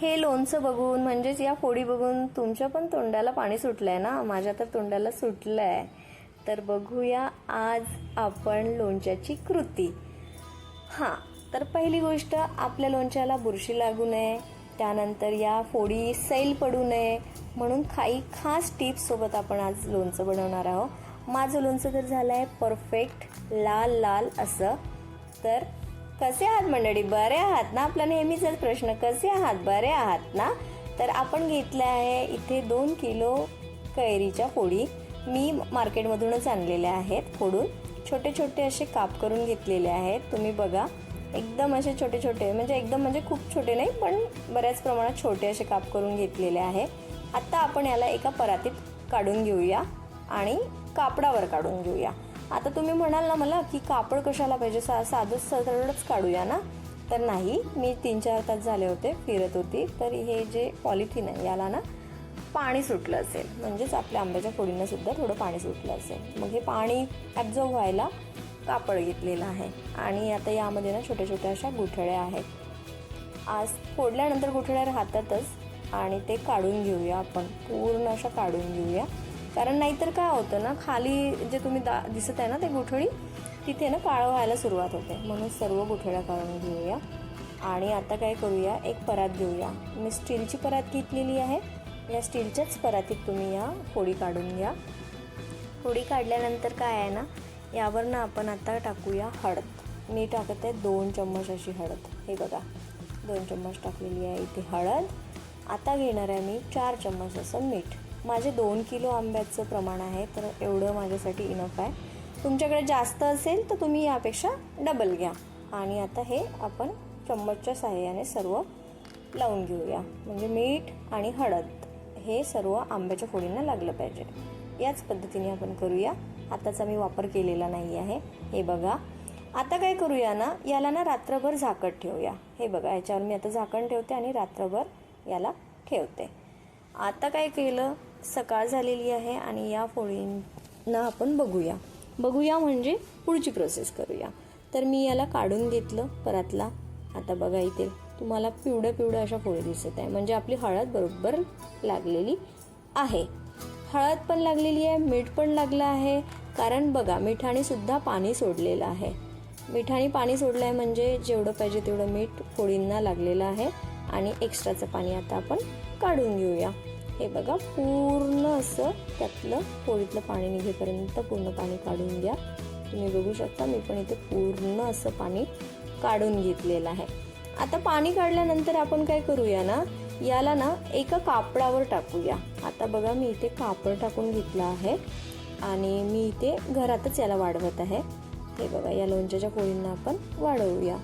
हे लोणचं बघून म्हणजेच या फोडी बघून तुमच्या पण तोंडाला पाणी सुटलंय ना? माझ्या तर तोंडाला सुटलंय. तर बघूया आज आपण लोणच्याची कृती. हां तर पहिली गोष्ट आपल्या लोणच्याला बुरशी लागू नये. त्यानंतर या फोडी सैल पडू नये. म्हणून काही खास टिप्ससोबत आपण आज लोणचं बनवणार आहोत. माझं लोणचं तर झालं आहे परफेक्ट लाल लाल असं. तर कसे आहात मंडळी? बरे आहात ना? आपला नेहमीचाच प्रश्न कसे आहात? बरे आहात ना? तर आपण घेतलं आहे इथे दोन किलो कैरीच्या फोडी. मी मार्केटमधूनच आणलेल्या आहेत फोडून. छोटे छोटे असे काप करून घेतलेले आहेत. तुम्ही बघा एकदम असे छोटे छोटे म्हणजे एकदम म्हणजे खूप छोटे नाही पण बऱ्याच प्रमाणात छोटे असे काप करून घेतलेले आहे. आत्ता आपण याला एका परातीत काढून घेऊया आणि कापडावर काढून घेऊया. आता तुम्ही म्हणाल ना मला की कापड कशाला पाहिजे? सा साधं सरळच काढूया ना? तर नाही मी तीन चार तास झाले होते फिरत होती. तर हे जे पॉलिथिन आहे याला ना पाणी सुटलं असेल. म्हणजेच आपल्या आंब्याच्या फोडींना सुद्धा थोडं पाणी सुटलं असेल. मग हे पाणी ॲब्झॉर्व व्हायला कापड घेतलेलं आहे. आणि आता यामध्ये ना छोट्या छोट्या अशा गुठळ्या आहेत. आज फोडल्यानंतर गुठळ्या राहतातच. आणि ते काढून घेऊया आपण. पूर्ण अशा काढून घेऊया. कारण नाहीतर काय होतं ना खाली जे तुम्ही दा दिसत आहे ना ते गुठळी तिथे ना काळं व्हायला सुरुवात होते. म्हणून सर्व गुठळ्या काढून घेऊया. आणि आता काय करूया एक परात घेऊया. मी स्टीलची परात घेतलेली आहे. या स्टीलच्याच परातीत तुम्ही या फोडी काढून घ्या. फोडी काढल्यानंतर काय आहे ना यावर ना आपण आता टाकूया हळद. मी टाकत आहे दोन चम्मच अशी हळद. हे बघा दोन चम्मच टाकलेली आहे इथे हळद. आता घेणार आहे मी चार चम्मच असं मीठ. माझे दोन किलो आंब्याचं प्रमाण आहे तर एवढं माझ्यासाठी इनफ आहे. तुमच्याकडे जास्त असेल तर तुम्ही यापेक्षा डबल घ्या. आणि आता हे आपण चम्मचच्या सहाय्याने सर्व लावून घेऊया. म्हणजे मीठ आणि हळद हे सर्व आंब्याच्या फोडींना लागलं पाहिजे. याच पद्धतीने आपण करूया. आताचा मी वापर केलेला नाही आहे. हे बघा. आता काय करूया ना याला ना रात्रभर झाकण ठेवूया. हे बघा याच्यावर मी आता झाकण ठेवते आणि रात्रभर याला ठेवते. आता काय केलं? सकाळ झालेली आहे आणि या फोळींना आपण बघूया. बघूया म्हणजे पुढची प्रोसेस करूया. तर मी याला काढून घेतलं परातला. आता बघा इथे तुम्हाला पिवळं पिवळं अशा फोळी दिसत आहे. म्हणजे आपली हळद बरोबर लागलेली आहे. हळद पण लागलेली आहे मीठ पण लागलं आहे. कारण बघा मिठाने सुद्धा पाणी सोडलेलं आहे. मिठाने पाणी सोडलं आहे म्हणजे जेवढं पाहिजे तेवढं मीठ फोळींना लागलेलं आहे. आणि एक्स्ट्राचं पाणी आता आपण काढून घेऊया. हे बघा पूर्ण असं त्यातलं पोळीतलं पाणी निघेपर्यंत पूर्ण पाणी काढून घ्या. तुम्ही बघू शकता मी पण इथे पूर्ण असं पाणी काढून घेतलेलं आहे. आता पाणी काढल्यानंतर आपण काय करूया ना याला ना एका कापडावर टाकूया. आता बघा मी इथे कापड टाकून घेतलं आहे आणि मी इथे घरातच याला वाढवत आहे. हे बघा या लोणच्याच्या पोळींना आपण वाढवूया.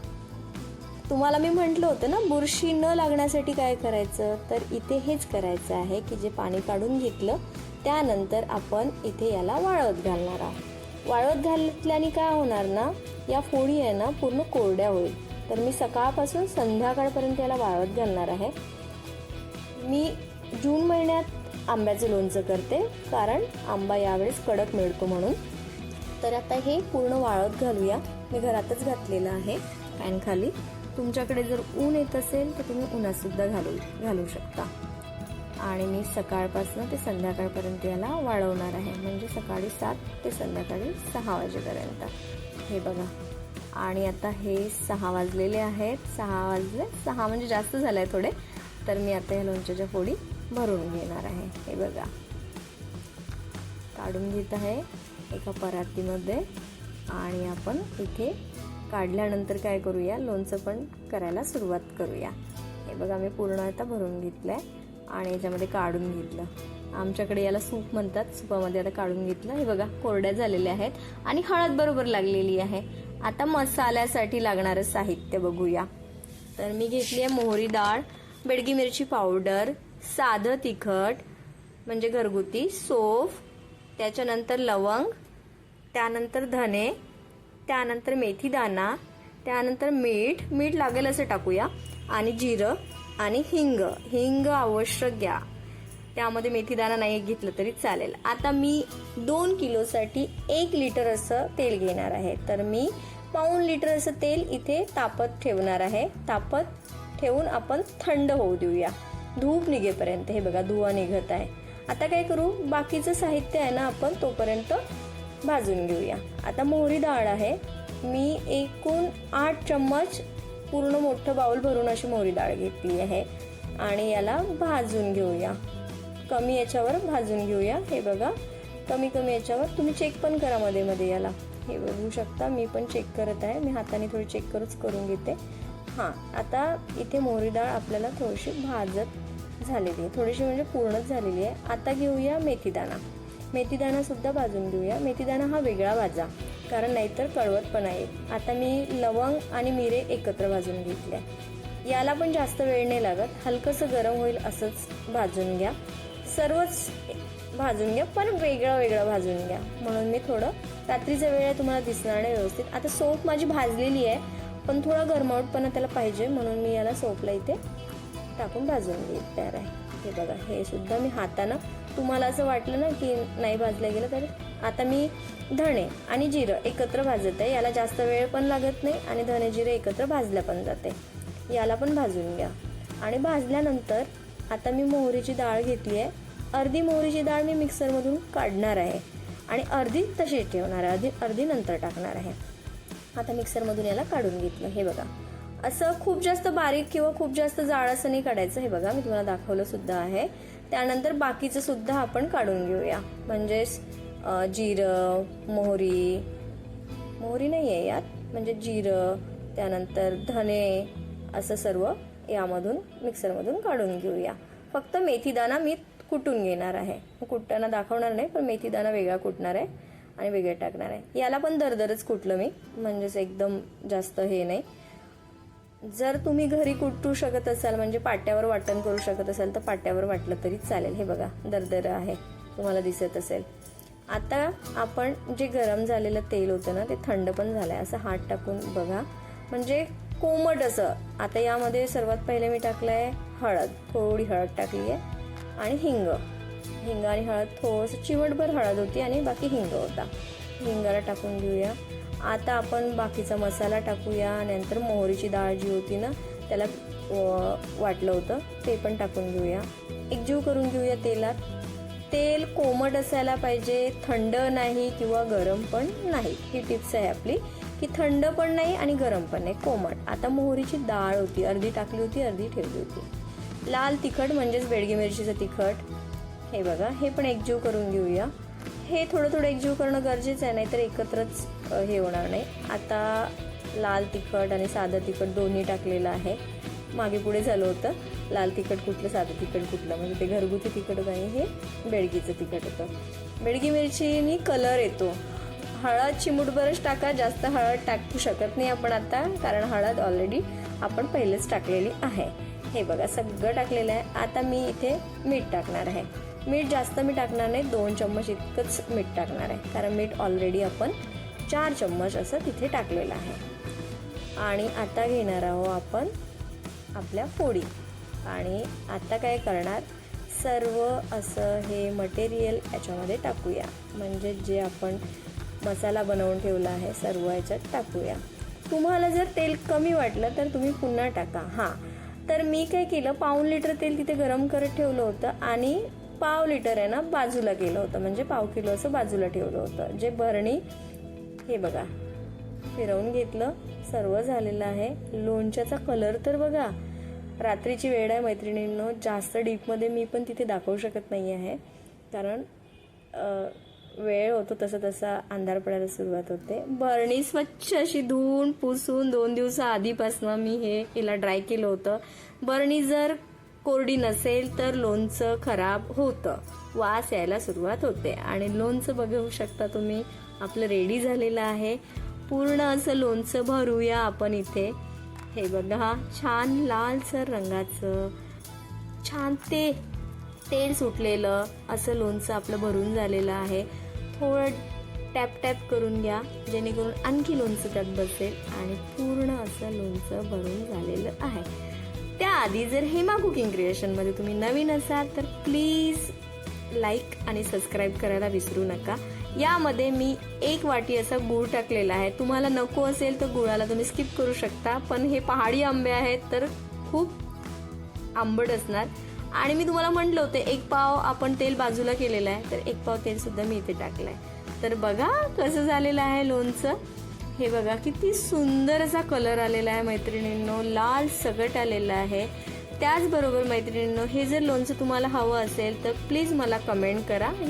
तुम्हाला मी म्हटलं होतं ना बुरशी न लागण्यासाठी काय करायचं? तर इथे हेच करायचं आहे की जे पाणी काढून घेतलं त्यानंतर आपण इथे याला वाळवत घालणार आहोत. वाळवत घातल्याने काय होणार ना या फोडी आहे ना पूर्ण कोरड्या होईल. तर मी सकाळपासून संध्याकाळपर्यंत याला वाळवत घालणार आहे. मी जून महिन्यात आंब्याचं लोणचं करते कारण आंबा यावेळेस कडक मिळतो म्हणून. तर आता हे पूर्ण वाळत घालूया. मी घरातच घातलेलं आहे पॅनखाली खाली. तुमच्याकडे जर ऊन येत असेल तर तुम्ही उन्हातसुद्धा घालू घालू शकता. आणि मी सकाळपासून ते संध्याकाळपर्यंत याला वाळवणार आहे. म्हणजे सकाळी सात ते संध्याकाळी सहा वाजेपर्यंत. हे बघा. आणि आता हे सहा वाजलेले आहेत. सहा वाजले सहा म्हणजे जास्त झाले आहे थोडे. तर मी आता या लोणच्याच्या फोडी भरून घेणार आहे. हे बघा. काढून घेत आहे एका परातीमध्ये. आणि आपण इथे काढल्यानंतर काय करूया? लोणचं पण करायला सुरुवात करूया. हे बघा मी पूर्ण आता भरून घेतलं आहे आणि याच्यामध्ये काढून घेतलं. आमच्याकडे याला सूप म्हणतात सूपामध्ये आता काढून घेतलं. हे बघा कोरड्या झालेल्या आहेत आणि हळद बरोबर लागलेली आहे. आता मसाल्यासाठी लागणारं साहित्य बघूया. तर मी घेतली आहे मोहरी डाळ बेडगी मिरची पावडर साधं तिखट म्हणजे घरगुती सोफ त्याच्यानंतर लवंग त्यानंतर धने त्यानंतर मेथीदाणा त्यानंतर मीठ मीठ लागेल असं टाकूया आणि जिरं आणि हिंग. हिंग आवश्यक घ्या. त्यामध्ये मेथीदाणा नाही घेतलं तरी चालेल. आता मी दोन किलोसाठी एक लिटर असं तेल घेणार आहे. तर मी पाऊण लिटर असं तेल इथे तापत ठेवणार आहे. तापत ठेवून आपण थंड होऊ देऊया. धूप निघेपर्यंत. हे बघा धुवा निघत आहे. आता काय करू? बाकीचं साहित्य आहे ना आपण तोपर्यंत भाजून घेऊया. आता मोहरी डाळ आहे. मी एकूण आठ चम्मच पूर्ण मोठं बाउल भरून अशी मोहरी डाळ घेतली आहे. आणि याला भाजून घेऊया. कमी याच्यावर भाजून घेऊया. हे बघा. कमी कमी याच्यावर. तुम्ही चेक पण करा मध्ये मध्ये याला. हे बघू शकता. मी पण चेक करत आहे. मी हाताने थोडी चेक करूच करून घेते. हां. आता इथे मोहरी डाळ आपल्याला थोडीशी भाजत झालेली आहे. थोडीशी म्हणजे पूर्णच झालेली आहे. आता घेऊया मेथीदाणा. मेथीदाणासुद्धा भाजून घेऊया. मेथीदाणा हा वेगळा भाजा कारण नाहीतर कळवत पण आहे. आता मी लवंग आणि मिरे एकत्र भाजून घेतल्या. याला पण जास्त वेळ नाही लागत. हलकंसं गरम होईल असंच भाजून घ्या. सर्वच भाजून घ्या पण वेगळं वेगळं भाजून घ्या. म्हणून मी थोडं रात्रीच्या वेळेला तुम्हाला दिसणार नाही व्यवस्थित. आता सोप माझी भाजलेली आहे पण थोडा गरमावटपणा त्याला पाहिजे. म्हणून मी याला सोपला इथे टाकून भाजून घेईल तयार आहे. हे बघा हे सुद्धा मी हातानं तुम्हाला असं वाटलं ना की नाही भाजलं गेलं तर आता मी धणे आणि जिरं एकत्र भाजत आहे. याला जास्त वेळ पण लागत नाही आणि धणे जिरं एकत्र भाजल्या पण जाते. याला पण भाजून घ्या. आणि भाजल्यानंतर आता मी मोहरीची डाळ घेतली आहे. अर्धी मोहरीची डाळ मी मिक्सरमधून काढणार आहे. आणि अर्धी तशीच ठेवणार आहे. अर्धी अर्धी नंतर टाकणार आहे. आता मिक्सरमधून याला काढून घेतलं. हे बघा. असं खूप जास्त बारीक किंवा खूप जास्त जाड असं नाही काढायचं. हे बघा मी तुम्हाला दाखवलं सुद्धा आहे. त्यानंतर बाकीचं सुद्धा आपण काढून घेऊया. म्हणजेच जिरं मोहरी मोहरी नाही आहे यात. म्हणजे जिरं त्यानंतर धने असं सर्व यामधून मिक्सरमधून काढून घेऊया. फक्त मेथीदाणा मी कुटून घेणार आहे. कुटताना दाखवणार नाही पण मेथीदाणा वेगळा कुटणार आहे आणि वेगळे टाकणार आहे. याला पण दरदरच कुटलं मी. म्हणजेच एकदम जास्त हे नाही. जर तुम्ही घरी कुटू शकत असाल म्हणजे पाट्यावर वाटण करू शकत असाल तर पाट्यावर वाटलं तरी चालेल. हे बघा दरदर आहे. तुम्हाला दिसत असेल. आता आपण जे गरम झालेलं तेल होतं ना ते थंड पण झालं आहे असं हात टाकून बघा. म्हणजे कोमट असं. आता यामध्ये सर्वात पहिले मी टाकलं आहे हळद. थोडी हळद टाकली आहे आणि हिंग. हिंग आणि हळद थोडंसं चिवटभर हळद होती आणि बाकी हिंग होता. हिंगाला टाकून घेऊया. आता आपण बाकीचा मसाला टाकूया. नंतर मोहरीची डाळ जी होती ना त्याला वाटलं होतं ते पण टाकून घेऊया. एकजीव करून घेऊया तेलात. तेल कोमट असायला पाहिजे थंड नाही किंवा गरम पण नाही. ही टिप्स आहे आपली की थंड पण नाही आणि गरम पण नाही कोमट. आता मोहरीची डाळ होती अर्धी टाकली होती अर्धी ठेवली होती. लाल तिखट म्हणजेच बेडगी मिरचीचं तिखट. हे बघा हे पण एकजीव करून घेऊया. हे थोडं थोडं एकजीव करणं गरजेचं आहे नाहीतर एकत्रच हे होणार नाही. आता लाल तिखट आणि साधं तिखट दोन्ही टाकलेलं आहे. मागे पुढे झालं होतं लाल तिखट कुठलं साधं तिखट कुठलं? म्हणजे ते घरगुती तिखट नाही हे बेडगीचं तिखट होतं. बेडगी मिरचीनी कलर येतो. हळद चिमूटभरच टाका जास्त हळद टाकू शकत नाही आपण आता कारण हळद ऑलरेडी आपण पहिलेच टाकलेली आहे. हे बघा सगळं टाकलेलं आहे. आता मी इथे मीठ टाकणार आहे. मीठ जास्त मी टाकणार नाही दोन चम्मच इतकंच मीठ टाकणार आहे. कारण मीठ ऑलरेडी आपण चार चम्मच असं तिथे टाकलेलं आहे. आणि आता घेणार आहोत आपण आपल्या पोळी आणि आता काय करणार? सर्व असं हे मटेरियल याच्यामध्ये टाकूया. म्हणजे जे आपण मसाला बनवून ठेवला आहे सर्व याच्यात टाकूया. तुम्हाला जर तेल कमी वाटलं तर तुम्ही पुन्हा टाका. हां. तर मी काय केलं? पाऊन लिटर तेल तिथे गरम करत ठेवलं होतं आणि पाव लिटर आहे ना बाजूला केलं होतं म्हणजे पाव किलो असं बाजूला ठेवलं होतं. जे भरणी हे बघा फिरवून घेतलं सर्व झालेलं आहे. लोणच्याचा कलर तर बघा रात्रीची वेळ आहे मैत्रिणींनो जास्त डीपमध्ये मी पण तिथे दाखवू शकत नाही आहे. कारण वेळ होतो तसं तसा अंधार पडायला सुरुवात होते. बरणी स्वच्छ अशी धुवून पुसून दोन दिवसा आधीपासनं मी हे हिला ड्राय केलं होतं. बरणी जर कोरडी नसेल तर लोणचं खराब होतं. वास यायला सुरुवात होते. आणि लोणचं बघू शकता तुम्ही आपलं रेडी झालेलं आहे. पूर्ण असं लोणचं भरूया आपण इथे. हे बघा छान लालसर रंगाचं छान ते तेल सुटलेलं असं लोणचं आपलं भरून झालेलं आहे. थोडं टॅप टॅप करून घ्या जेणेकरून आणखी लोणचं त्यात बसेल आणि पूर्ण असं लोणचं भरून झालेलं आहे. त्याआधी जर हेमा कुकिंग क्रिएशनमध्ये तुम्ही नवीन असाल तर प्लीज लाईक आणि सबस्क्राईब करायला विसरू नका. यामध्ये मी एक वाटी असा गूळ टाकलेला आहे. तुम्हाला नको असेल तर गुळाला तुम्ही स्किप करू शकता पण हे पहाडी आंबे आहेत तर खूप आंबट असणार. आणि मी तुम्हाला म्हटलं होतं एक पाव आपण तेल बाजूला केलेलं आहे तर एक पाव तेल सुद्धा मी इथे टाकलं आहे तर बघा कसं झालेलं आहे लोणचं. हे बघा किती सुंदर असा कलर आलेला आहे मैत्रिणींनो. लाल सगट आलेलं आहे. त्याचबरोबर मैत्रिणींनो हे जर लोणचं तुम्हाला हवं असेल तर प्लीज मला कमेंट करा. हे